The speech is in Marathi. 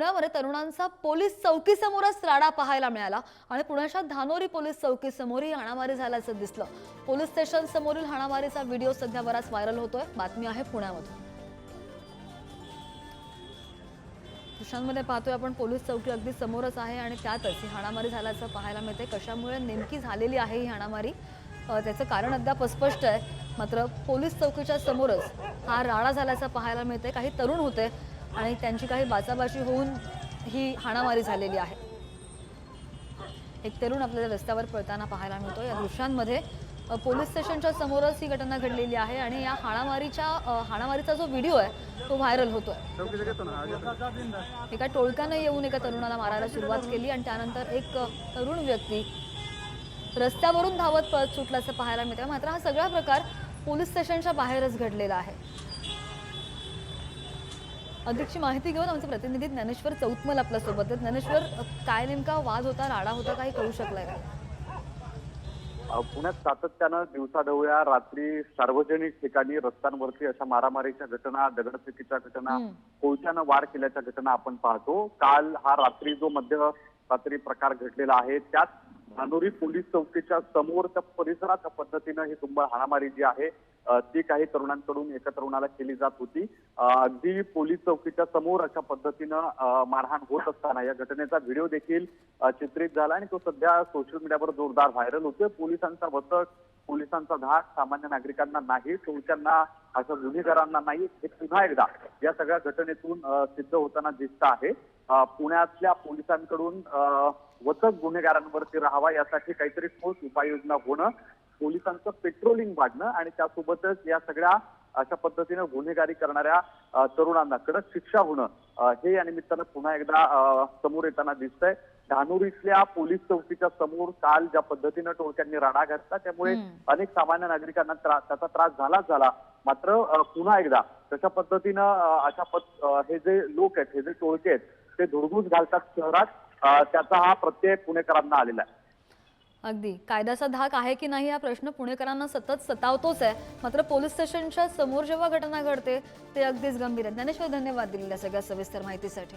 पुण्यामध्ये तरुणांचा पोलीस चौकीसमोरच राडा पाहायला मिळाला आणि पुण्याच्या धानोरी पोलीस चौकीसमोर ही हाणामारी झाल्याचं दिसलं. पोलीस स्टेशन समोरील हाणामारीचा व्हिडिओ सध्या बराच व्हायरल होतोय. बातमी आहे पुण्यामधून. दृश्यांमध्ये पाहतोय आपण पोलीस चौकी अगदी समोरच आहे आणि त्यातच ही हाणामारी झाल्याचं पाहायला मिळते कशामुळे नेमकी झालेली आहे ही हाणामारी? त्याचं कारण अद्याप स्पष्ट आहे. मात्र पोलीस चौकीच्या समोरच हा राडा झाल्याचं पाहायला मिळते काही तरुण होते. आणि त्यांची काही बाचाबाची होऊन ही हाणामारी झालेली आहे. एक तरुण आपल्याला रस्त्यावर पळताना पाहायला मिळतो. या दृश्यांमध्ये पोलीस स्टेशनच्या समोरच ही घटना घडलेली आहे आणि या हाणामारीच्या हाणामारीचा जो व्हिडिओ आहे तो व्हायरल होतोय. एका टोळक्यानं येऊन एका तरुणाला मारायला सुरुवात केली आणि त्यानंतर एक तरुण व्यक्ती रस्त्यावरून धावत पळत सुटल्याचं पाहायला मिळतं मात्र हा सगळा प्रकार पोलीस स्टेशनच्या बाहेरच घडलेला आहे. अधिकची माहिती घेऊन आमचे प्रतिनिधी ज्ञानेश्वर चौतमल आपल्यासोबत आहेत. ज्ञानेश्वर काय नेमका वाद होता राडा होता काही कळू शकलाय का? पुण्यात सातत्यानं दिवसाढवळ्या रात्री सार्वजनिक ठिकाणी रस्त्यांवरती अशा मारामारीच्या घटना दगडफेकीच्या घटना. कोळशानं वार केल्याच्या घटना आपण पाहतो. काल हा रात्री जो मध्य रात्री प्रकार घडलेला आहे त्यात धानोरी पोलीस चौकीच्या समोरच्या परिसराच्या पद्धतीनं ही तुंबळ हाणामारी जी आहे ती काही तरुणांकडून एका तरुणाला केली जात होती. अगदी पोलीस चौकीच्या समोर अशा पद्धतीनं मारहाण होत असताना या घटनेचा व्हिडिओ देखील चित्रित झाला आणि तो सध्या सोशल मीडियावर जोरदार व्हायरल होतोय. पोलिसांचा वचक पोलिसांचा धाक सामान्य नागरिकांना नाही चोरट्यांना अशा गुन्हेगारांना नाही. हे पुन्हा एकदा या सगळ्या घटनेतून सिद्ध होताना दिसत आहे. पुण्यातल्या पोलिसांकडून वचक गुन्हेगारांवरती राहावा यासाठी काहीतरी ठोस उपाययोजना होणं पोलिसांचं पेट्रोलिंग वाढणं आणि त्यासोबतच या सगळ्या अशा पद्धतीनं गुन्हेगारी करणाऱ्या तरुणांना कडक शिक्षा होणं हे या निमित्तानं पुन्हा एकदा समोर येताना दिसतंय. धानूर इथल्या पोलीस चौकीच्या समोर काल ज्या पद्धतीनं टोळक्यांनी राडा घातला त्यामुळे. अनेक सामान्य नागरिकांना त्रास त्याचा त्रास झालाच झाला. मात्र पुन्हा एकदा तशा पद्धतीनं अशा पद हे जे लोक आहेत हे जे टोळके आहेत ते धुडगूस घालतात शहरात. त्याचा हा प्रत्यय पुणेकरांना आलेला आहे. अगदी. कायद्याचा धाक आहे की नाही हा प्रश्न पुणेकरांना सतत सतावतोच आहे. मात्र पोलीस स्टेशनच्या समोर जेव्हा घटना घडते ते अगदीच गंभीर आहे ज्ञानेश्वर धन्यवाद दिलेल्या सगळ्या सविस्तर माहितीसाठी.